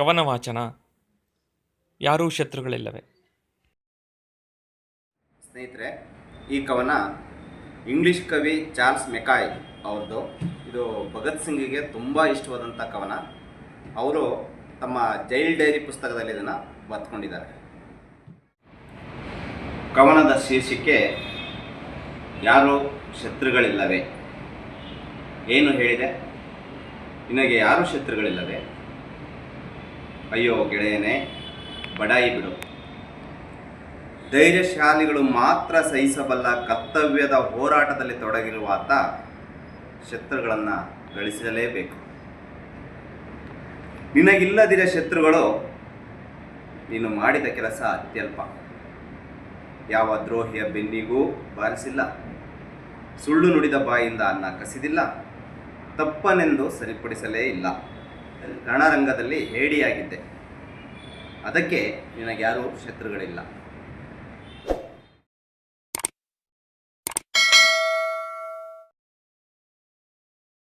ಕವನ ವಾಚನ ಯಾರೂ ಶತ್ರುಗಳಿಲ್ಲವೆ? ಸ್ನೇಹಿತರೆ, ಈ ಕವನ ಇಂಗ್ಲಿಷ್ ಕವಿ ಚಾರ್ಲ್ಸ್ ಮೆಕಾಯ್ ಅವ್ರದ್ದು. ಇದು ಭಗತ್ ಸಿಂಗಿಗೆ ತುಂಬ ಇಷ್ಟವಾದಂಥ ಕವನ. ಅವರು ತಮ್ಮ ಜೈಲ್ ಡೈರಿ ಪುಸ್ತಕದಲ್ಲಿ ಇದನ್ನು ಬರೆದುಕೊಂಡಿದ್ದಾರೆ ಕವನದ ಶೀರ್ಷಿಕೆ, ಯಾರು ಶತ್ರುಗಳಿಲ್ಲವೆ? ಏನು ಹೇಳಿದೆ? ನಿನಗೆ ಯಾರು ಶತ್ರುಗಳಿಲ್ಲವೇ? ಅಯ್ಯೋ ಗೆಳೆಯನೇ ಬಡಾಯಿ ಬಿಡು. ಧೈರ್ಯಶಾಲಿಗಳು ಮಾತ್ರ ಸಹಿಸಬಲ್ಲ ಕರ್ತವ್ಯದ ಹೋರಾಟದಲ್ಲಿ ತೊಡಗಿರುವ ಆತ ಶತ್ರುಗಳನ್ನು ಗಳಿಸಲೇಬೇಕು. ನಿನಗಿಲ್ಲದಿರ ಶತ್ರುಗಳು, ನೀನು ಮಾಡಿದ ಕೆಲಸ ಅತ್ಯಲ್ಪ. ಯಾವ ದ್ರೋಹಿಯ ಬೆನ್ನಿಗೂ ಬಾರಿಸಿಲ್ಲ. ಸುಳ್ಳು ನುಡಿದ ಬಾಯಿಂದ ಅನ್ನ ಕಸಿದಿಲ್ಲ. ತಪ್ಪನೆಂದು ಸರಿಪಡಿಸಲೇ ಇಲ್ಲ. ರಣರಂಗದಲ್ಲಿ ಹೇಡಿಯಾಗಿದ್ದೆ. ಅದಕ್ಕೆ ನಿನಗ್ಯಾರೂ ಶತ್ರುಗಳಿಲ್ಲ.